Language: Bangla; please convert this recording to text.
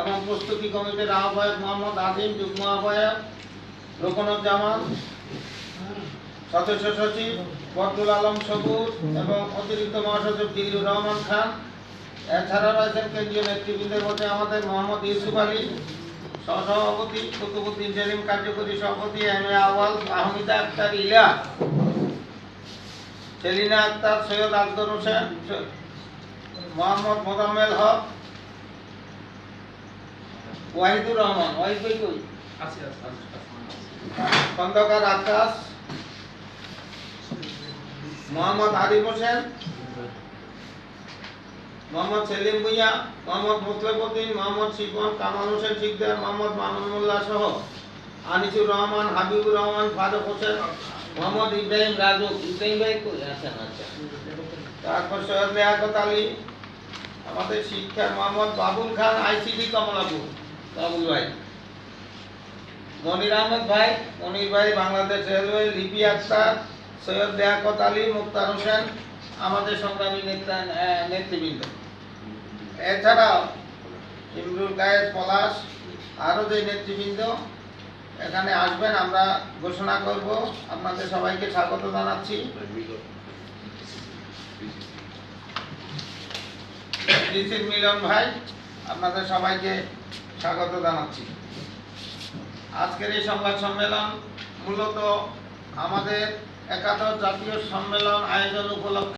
এবং প্রস্তুতি কমিটির আহ্বায়ক মোহাম্মদ আজিম, যুগ্ম আহ্বায়ক রোকনুজ্জামান সদস্য সচিব বদরুল আলম সবুজ এবং অতিরিক্ত মহাসচিব দিলুর রহমান খান। এছাড়া রয়েছেন কেন্দ্রীয় নেতৃবৃন্দের মধ্যে আমাদের মোহাম্মদ ইউসুফ আলী, সহসভাপতি কুতুবুদ্দিন সেলিম কার্যকরী সভাপতি এম এ আওয়াল আহমিদা আক্তার ইলা, সেলিনা আক্তার, সৈয়দ আকবর হোসেন মোহাম্মদ মোজাম্মেল হক ওয়াহিদুর রহমান ওয়াহিদ ভাই কই? খন্দকার আকাশ মোহাম্মদ আরিফ হোসেন মোহাম্মদ সেলিম ভুইয়া মোহাম্মদ মুসলেমউদ্দিন মোহাম্মদ শিবন কামাল হোসেন শিকদার মোহাম্মদ মামুন মোল্লা সহ আনিসুর রহমান হাবিবুর রহমান ফারুক হোসেন মোহাম্মদ ইব্রাহিম রাজু। ইব্রাহিম ভাই আছেন আচ্ছা তারপর সৈয়দ লিয়াকত আলী আমাদের শিক্ষা মোহাম্মদ বাবুল খান আইসিডি কমলাপুর। বাবুল ভাই। মনির আহমদ ভাই, মনির ভাই, বাংলাদেশ রেলওয়ে, লিপি আক্তার, সৈয়দ লিয়াকত আলী, মুক্তার হোসেন, আমাদের সংগ্রামী নেতা নেতৃবৃন্দ। এছাড়াও ইমরুল গায়েদ পলাশ, আরও যে নেতৃবৃন্দ, এখানে আসবেন, আমরা ঘোষণা করব। আপনাদের সবাইকে স্বাগত জানাচ্ছি। মিলন ভাই, আপনাদের সবাইকে স্বাগত জানাচ্ছি। আজকের এই সংবাদ সম্মেলন মূলত আমাদের একাদশ জাতীয় সম্মেলন আয়োজন উপলক্ষে